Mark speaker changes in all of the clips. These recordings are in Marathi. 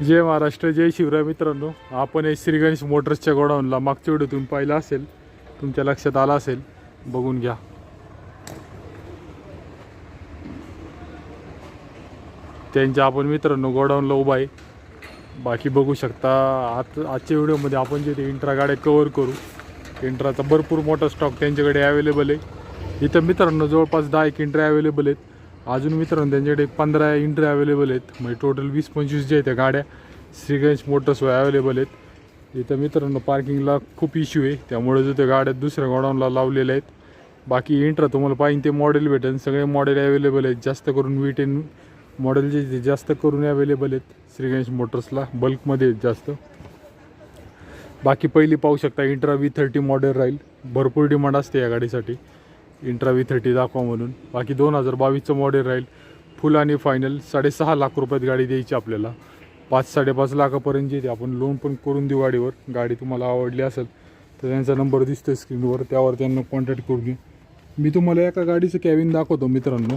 Speaker 1: जय महाराष्ट्र जय शिवराय मित्रांनो. आपण हे श्री गणेश मोटर्सच्या गोडाऊनला मागच्या व्हिडिओतून पाहिलं असेल. तुमच्या लक्षात आलं असेल. बघून घ्या. त्यांच्या आपण मित्रांनो गोडाऊनला उभा आहे. बाकी बघू शकता आत आजच्या व्हिडिओमध्ये आपण जे ते इंट्रा गाड्या कवर करू. इंट्राचा भरपूर मोठा स्टॉक त्यांच्याकडे अवेलेबल आहे. इथं मित्रांनो जवळपास दहा एक इंट्रा अवेलेबल आहेत. अजून मित्रांनो त्यांच्याकडे पंधरा इंट्रे अवेलेबल आहेत. म्हणजे टोटल वीस पंचवीस जे आहेत त्या गाड्या श्रीगंज मोटर्सवर अवेलेबल आहेत. इथं मित्रांनो पार्किंगला खूप इश्यू आहे. त्यामुळे जो त्या गाड्या दुसऱ्या गोडाऊनला लावलेल्या आहेत बाकी इंट्रा तुम्हाला पाहिजे ते मॉडेल भेटेल. सगळे मॉडेल अवेलेबल आहेत. जास्त करून वी टेन मॉडेल जे ते जास्त करून अवेलेबल आहेत श्रीगणेश मोटर्सला बल्कमध्ये आहेत जास्त. बाकी पहिली पाहू शकता इंट्रा वी थर्टी मॉडेल राहील. भरपूर डिमांड असते या गाडीसाठी. इंट्रा व्ही थर्टी दाखवा म्हणून. बाकी दोन हजार बावीसचं मॉडेल राहील. फुल आणि फायनल साडेसहा लाख रुपयात गाडी द्यायची आपल्याला. पाच साडेपाच लाखापर्यंत येते. आपण लोन पण करून देऊ गाडीवर. गाडी तुम्हाला आवडली असेल तर त्यांचा नंबर दिसतो स्क्रीनवर त्यावर त्यांना कॉन्टॅक्ट करून घे मी तुम्हाला एका गाडीचं कॅबिन दाखवतो मित्रांनो.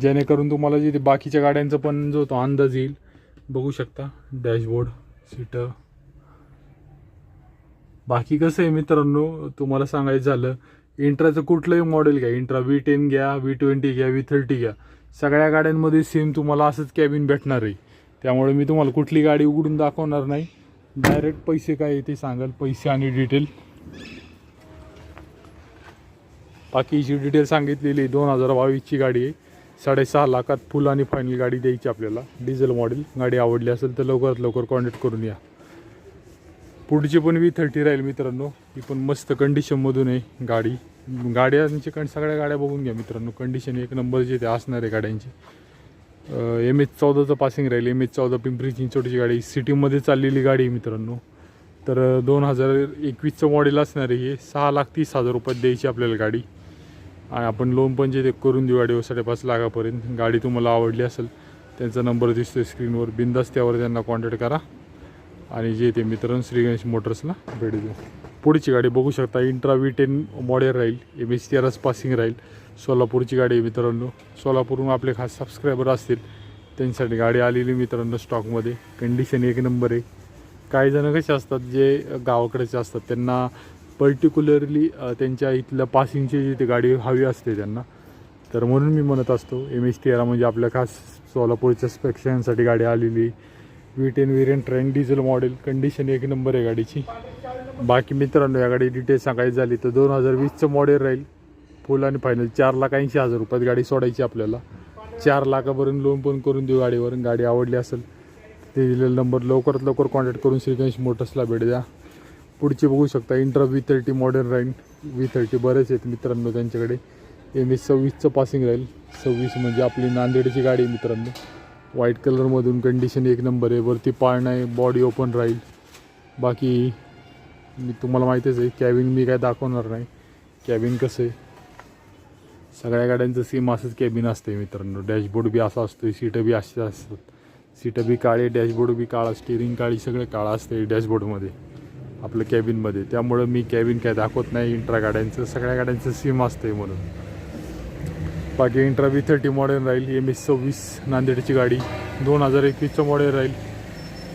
Speaker 1: जेणेकरून तुम्हाला जे ते बाकीच्या गाड्यांचा पण जो तो अंदाज येईल बघू शकता. डॅशबोर्ड सीटं बाकी कसं आहे मित्रांनो तुम्हाला सांगायचं झालं इंट्राचं कुठलंही मॉडेल घ्या. इंट्रा व्ही टेन घ्या व्ही ट्वेंटी घ्या व्ही थर्टी घ्या. सगळ्या गाड्यांमध्ये सेम तुम्हाला असंच कॅबिन भेटणार आहे त्यामुळे मी तुम्हाला कुठली गाडी उघडून दाखवणार नाही. डायरेक्ट पैसे काय आहे ते सांगाल. पैसे आणि डिटेल बाकीची डिटेल सांगितलेली दोन हजार बावीसची गाडी आहे. साडेसहा लाखात फुल आणि फायनल गाडी द्यायची आपल्याला. डिझेल मॉडेल गाडी आवडली असेल तर लवकरात लवकर कॉन्टॅक्ट करून या. पुढची पण वी थर्टी राहील मित्रांनो. ही पण मस्त कंडिशनमधून आहे गाडी. गाड्यांची कण सगळ्या गाड्या बघून घ्या मित्रांनो. कंडिशन एक नंबरची ते असणार आहे गाड्यांची. एम एच चौदाचं पासिंग राहील. एम एच चौदा पिंपरी चिंचवडची गाडी. सिटीमध्ये चाललेली गाडी आहे मित्रांनो. तर दोन हजार एकवीसचं मॉडेल असणार आहे हे. सहा लाख तीस हजार रुपयात द्यायची आपल्याला गाडी. आणि आपण लोन पण जे ते करून देऊ गाडीवर साडेपाच लाखापर्यंत. गाडी तुम्हाला आवडली असेल त्यांचा नंबर दिसतो स्क्रीनवर बिंदास त्यावर त्यांना कॉन्टॅक्ट करा. आणि जे ते मित्रांनो श्रीगणेश मोटर्सला भेट देऊ. पुढची गाडी बघू शकता इंट्रा व्ही टेन मॉडेल राहील एम एच तेराच पासिंग राहील. सोलापूरची गाडी आहे मित्रांनो. सोलापूरहून आपले खास सबस्क्रायबर असतील. त्यांच्यासाठी गाडी आलेली मित्रांनो स्टॉकमध्ये कंडिशन एक नंबर आहे. काही जण कसे असतात जे गावाकडेचे असतात त्यांना पर्टिक्युलरली त्यांच्या इथल्या पासिंगची जी ती गाडी हवी असते त्यांना. तर म्हणून मी म्हणत असतो एम एच तेरा म्हणजे आपल्या खास सोलापूरच्या स्पेक्षांसाठी गाडी आलेली व्ही टेन व्हेरियंट ट्रेन डिझेल मॉडेल कंडिशन एक नंबर आहे गाडीची. बाकी मित्रांनो या गाडी डिटेल सांगायची झाली तर दोन हजार वीसचं मॉडेल राहील. फुल आणि फायनल चार लाख ऐंशी हजार रुपयात गाडी सोडायची आपल्याला. चार लाखापर्यंत लोन पण करून देऊ गाडीवरून. गाडी आवडली असेल ते दिलेला नंबर लवकरात लवकर कॉन्टॅक्ट करून श्रीगणेश मोटर्सला भेट द्या. पुढची बघू शकता इंट्रा व्ही थर्टी मॉडर्न राहील. व्ही थर्टी बरेच आहेत मित्रांनो त्यांच्याकडे. एम एस सव्वीसचं पासिंग राहील. सव्वीस म्हणजे आपली नांदेडची गाडी मित्रांनो. व्हाईट कलरमधून कंडिशन एक नंबर आहे. वरती पाळणं आहे बॉडी ओपन राहील. बाकी मी तुम्हाला माहितीच आहे कॅबिन मी काय दाखवणार नाही. कॅबिन कसं आहे? सगळ्या गाड्यांचं सेम असंच कॅबिन असते मित्रांनो. डॅशबोर्ड बी असा असतो सीटं बी अशी असतात. सीटं बी काळे डॅशबोर्ड बी काळा स्टिअरिंग काळी सगळं असतं असते डॅशबोर्डमध्ये आपलं कॅबिनमध्ये त्यामुळं मी कॅबिन काय दाखवत नाही इंट्रा गाड्यांचं सगळ्या गाड्यांचं सेम असते म्हणून. बाकी इंट्रा वी थर्टी मॉडेल राहील एम एस सव्वीस नांदेडची गाडी दोन हजार एकवीसचं मॉडेल राहील.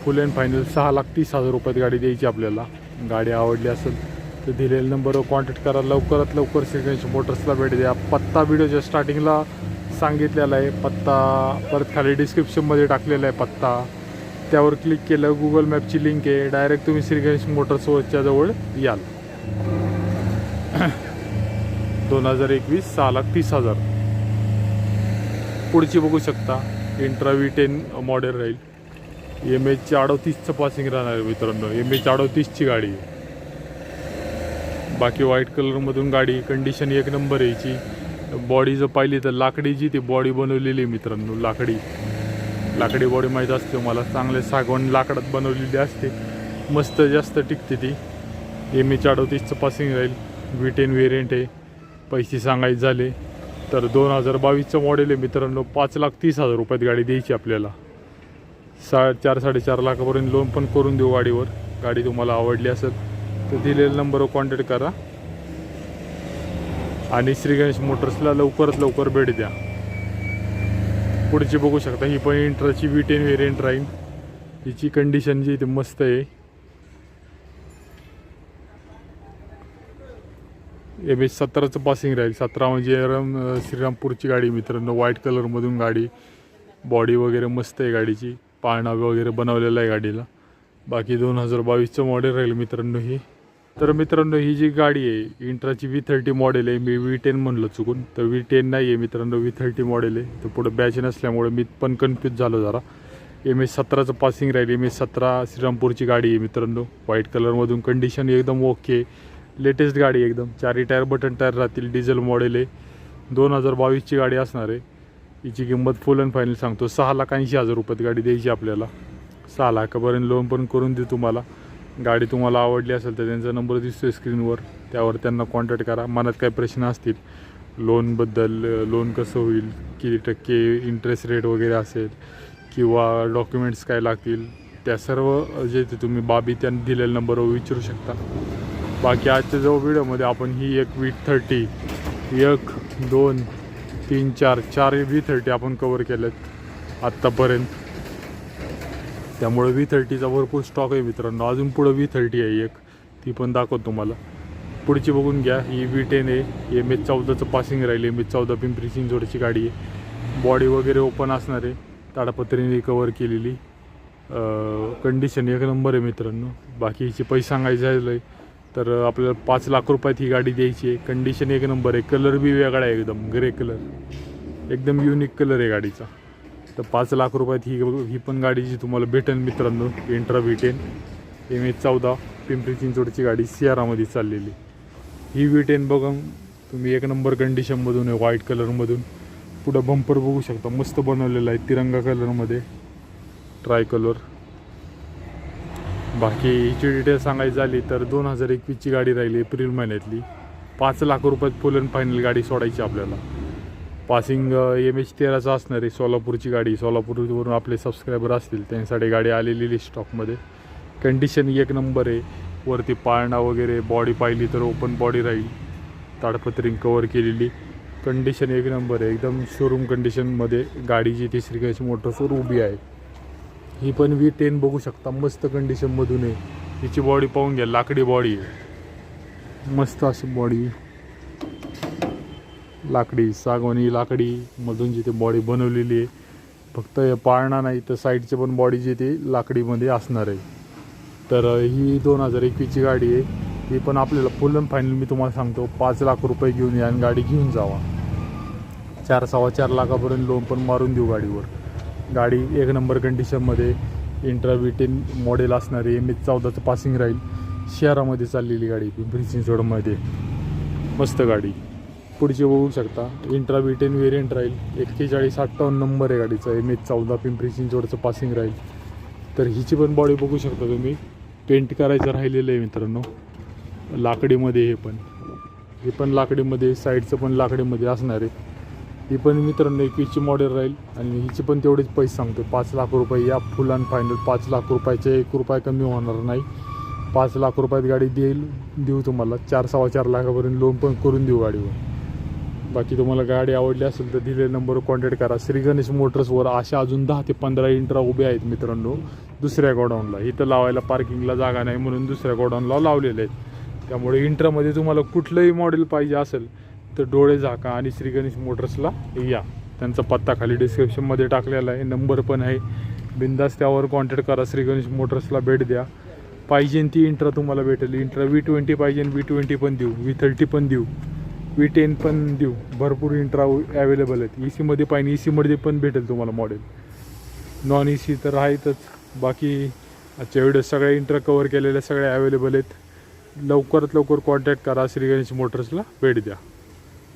Speaker 1: फुल अँड फायनल सहा लाख तीस हजार रुपयात गाडी द्यायची आपल्याला. गाडी आवडली असेल तर दिलेल्या नंबरवर कॉन्टॅक्ट करा. लवकरात लवकर श्रीगणेश मोटर्सला भेट द्या. पत्ता व्हिडिओच्या स्टार्टिंगला सांगितलेला आहे. पत्ता परत खाली डिस्क्रिप्शनमध्ये टाकलेला आहे पत्ता. त्यावर क्लिक केलं गुगल मॅपची लिंक आहे. डायरेक्ट तुम्ही श्रीगणेश मोटर्सवरच्या जवळ याल. दोन हजार एकवीस सहा लाख तीस हजार. पुढची बघू शकता. इंट्रा टेन मॉडेल राहील. एम एचची अडोतीसचं पासिंग राहणार आहे मित्रांनो. एम एच अडोतीसची गाडी आहे. बाकी व्हाईट कलरमधून गाडी कंडिशन एक नंबर यायची याची. बॉडी जर पाहिली तर लाकडीची ती बॉडी बनवलेली आहे मित्रांनो लाकडी. लाकडी बॉडी माहीत असते मला चांगले सागवण लाकडात बनवलेली असते. मस्त जास्त टिकते ती. एम एच अडोतीसचं पासिंग राहील. वी टेन व्हेरियंट आहे. पैसे सांगायचे झाले. तर दोन हजार बावीसचं मॉडेल आहे मित्रांनो. पाच लाख तीस हजार रुपयात गाडी द्यायची आपल्याला. सा चार साडेचार लाखापर्यंत लोन पण करून देऊ गाडीवर. गाडी तुम्हाला आवडली असेल तर दिलेल्या नंबरवर कॉन्टॅक्ट करा. आणि श्री गणेश मोटर्सला लवकरात लवकर भेट द्या. पुढची बघू शकता. ही पण इंट्राची व्ही टेन व्हेरियंट राहील. हिची कंडिशन जी ती मस्त आहे. एम एच सतराचं पासिंग राहील. सतरा म्हणजे रम श्रीरामपूरची गाडी मित्रांनो. व्हाईट कलरमधून गाडी. बॉडी वगैरे मस्त आहे गाडीची. पाळणा वगैरे बनवलेला आहे गाडीला. बाकी दोन हजार बावीसचं मॉडेल राहील मित्रांनो ही. तर मित्रांनो ही जी गाडी आहे इंट्राची व्ही थर्टी मॉडेल आहे. मी व्ही टेन म्हणलं चुकून. तर व्ही टेन नाही आहे मित्रांनो व्ही थर्टी मॉडेल आहे. तर पुढं बॅच नसल्यामुळे मी पण कन्फ्यूज झालो जरा. एम एच सतराचं पासिंग राहील. एम एच सतरा श्रीरामपूरची गाडी आहे मित्रांनो. व्हाईट कलरमधून कंडिशन एकदम ओके लेटेस्ट गाडी एकदम. चारी टायर बटन टायर राहतील डिझेल मॉडेल आहे. दोन हजार बावीसची गाडी असणार आहे. हिची किंमत फुल अँड फायनल सांगतो. सहा लाख ऐंशी हजार रुपयात गाडी द्यायची आपल्याला. सहा लाखापर्यंत लोन पण करून देऊ तुम्हाला. गाडी तुम्हाला आवडली असेल तर त्यांचा नंबर दिसतोय स्क्रीनवर त्यावर त्यांना कॉन्टॅक्ट करा. मनात काही प्रश्न असतील लोनबद्दल लोन कसं होईल किती टक्के इंटरेस्ट रेट वगैरे असेल किंवा डॉक्युमेंट्स काय लागतील त्या सर्व जे ते तुम्ही बाबी त्यांनी दिलेल्या नंबरवर विचारू शकता. बाकी आजच्या जो व्हिडिओमध्ये आपण ही एक वी थर्टी एक दोन तीन चार चार वी थर्टी आपण कवर केलेत आत्तापर्यंत. त्यामुळे वी थर्टीचा भरपूर स्टॉक आहे मित्रांनो. अजून पुढं वी थर्टी आहे एक. ती पण दाखवतो तुम्हाला. पुढची बघून घ्या. ही वी टेन आहे. एम एच चौदाचं पासिंग राहील. एम एच चौदा पिंपरी चिंचवडची गाडी आहे. बॉडी वगैरे ओपन असणार आहे. ताडपत्रीने कवर केलेली. कंडिशन एक नंबर आहे मित्रांनो. बाकी हिचे पैसे सांगायचे झालं. तर आपल्याला पाच लाख रुपयात ही गाडी द्यायची आहे. कंडिशन एक नंबर आहे. कलर बी वेगळा आहे एकदम. ग्रे कलर एकदम युनिक कलर आहे गाडीचा. तर पाच लाख रुपयात ही ही पण गाडीची तुम्हाला भेटेल मित्रांनो Intra V ten M H चौदा पिंपरी चिंचवडची गाडी सियारामध्ये चाललेली. ही व्ही टेन बघा तुम्ही एक नंबर कंडिशनमधून आहे व्हाईट कलरमधून पुढं बंपर बघू शकता. मस्त बनवलेला आहे तिरंगा कलरमध्ये ट्राय कलर बाकी हिची डिटेल सांगायची झाली तर दोन हजार एकवीसची गाडी राहिली एप्रिल महिन्यातली. पाच लाख रुपयात फुल अँड फायनल गाडी सोडायची आपल्याला. पासिंग एम एच तेराचं असणार आहे सोलापूरची गाडी. सोलापूरवरून आपले सबस्क्रायबर असतील त्यांच्यासाठी गाडी आलेली स्टॉकमध्ये कंडिशन एक नंबर आहे वरती पाळणा वगैरे बॉडी पाहिली तर ओपन बॉडी राहील. ताडपत्रिंग कवर केलेली. कंडिशन एक नंबर आहे एकदम शोरूम कंडिशनमध्ये गाडीची तिसरी गायची मोटरसवर उभी आहे. ही पण वी टेन बघू शकता. मस्त कंडिशनमधून आहे. हिची बॉडी पाहून घ्या. लाकडी बॉडी आहे. मस्त अशी बॉडी लाकडी सागवानी लाकडी मधून जिथे बॉडी बनवलेली आहे. फक्त हे पाळणा नाही तर साईडचे पण बॉडी जी ती लाकडीमध्ये असणार आहे. तर ही दोन हजार एकवीसची गाडी आहे. ही पण आपल्याला फुल अँड फायनल मी तुम्हाला सांगतो. पाच लाख रुपये घेऊन या आणि गाडी घेऊन जावा. चार सव्वा चार लाखापर्यंत लोन पण मारून देऊ गाडीवर. गाडी एक नंबर कंडिशनमध्ये इंट्रा मॉडेल असणारी एम एच चौदाचं पासिंग राहील शहरामध्ये चाललेली गाडी पिंपरी चिंचवडमध्ये मस्त गाडी. पुढची बघू शकता. इंट्रा व्हेरियंट राहील एक्केचाळीस अठ्ठावन्न नंबर आहे गाडीचा. एम एच चौदा पिंपरी चिंचवडचं पासिंग राहील तर हिची पण बॉडी बघू शकता तुम्ही. पेंट करायचं राहिलेलं आहे मित्रांनो. लाकडीमध्ये हे पण. हे पण लाकडीमध्ये साईडचं पण लाकडीमध्ये असणार आहे. ही पण मित्रांनो एकवीसची मॉडेल राहील आणि हिचे पण तेवढेच पैसे सांगतो पाच लाख रुपये या फुल अँड फायनल पाच लाख रुपयाचे एक रुपया कमी होणार नाही. पाच लाख रुपयात गाडी देईल देऊ तुम्हाला. चार सव्वा चार लाखापर्यंत लोन पण करून देऊ गाडीवर. बाकी तुम्हाला गाडी आवडली असेल तर दिलेल्या नंबरवर कॉन्टॅक्ट करा. श्री गणेश मोटर्सवर अशा अजून दहा ते पंधरा इंट्रा उभे आहेत मित्रांनो. दुसऱ्या गोडाऊनला. इथं लावायला पार्किंगला जागा नाही म्हणून दुसऱ्या गोडाऊनला लावलेले आहेत. त्यामुळे इंट्रामध्ये तुम्हाला कुठलंही मॉडेल पाहिजे असेल तर डोळे झाका आणि श्री गणेश मोटर्सला या. त्यांचा पत्ता खाली डिस्क्रिप्शनमध्ये टाकलेला आहे. नंबर पण आहे. बिंदास त्यावर कॉन्टॅक्ट करा. श्री गणेश मोटर्सला भेट द्या. पाहिजे ती इंट्रा तुम्हाला भेटेल. इंट्रा वी ट्वेंटी पाहिजे वी ट्वेंटी पण देऊ. वी थर्टी पण देऊ. वी टेन पण देऊ. भरपूर इंट्रा अवेलेबल आहेत. ई सीमध्ये पाहिजे ई सीमध्ये पण भेटेल तुम्हाला मॉडेल नॉन ई सी तर आहेतच. बाकी आजच्या व्हिडिओ सगळ्या इंट्रा कवर केलेल्या सगळ्या अवेलेबल आहेत. लवकरात लवकर कॉन्टॅक्ट करा. श्री गणेश मोटर्सला भेट द्या.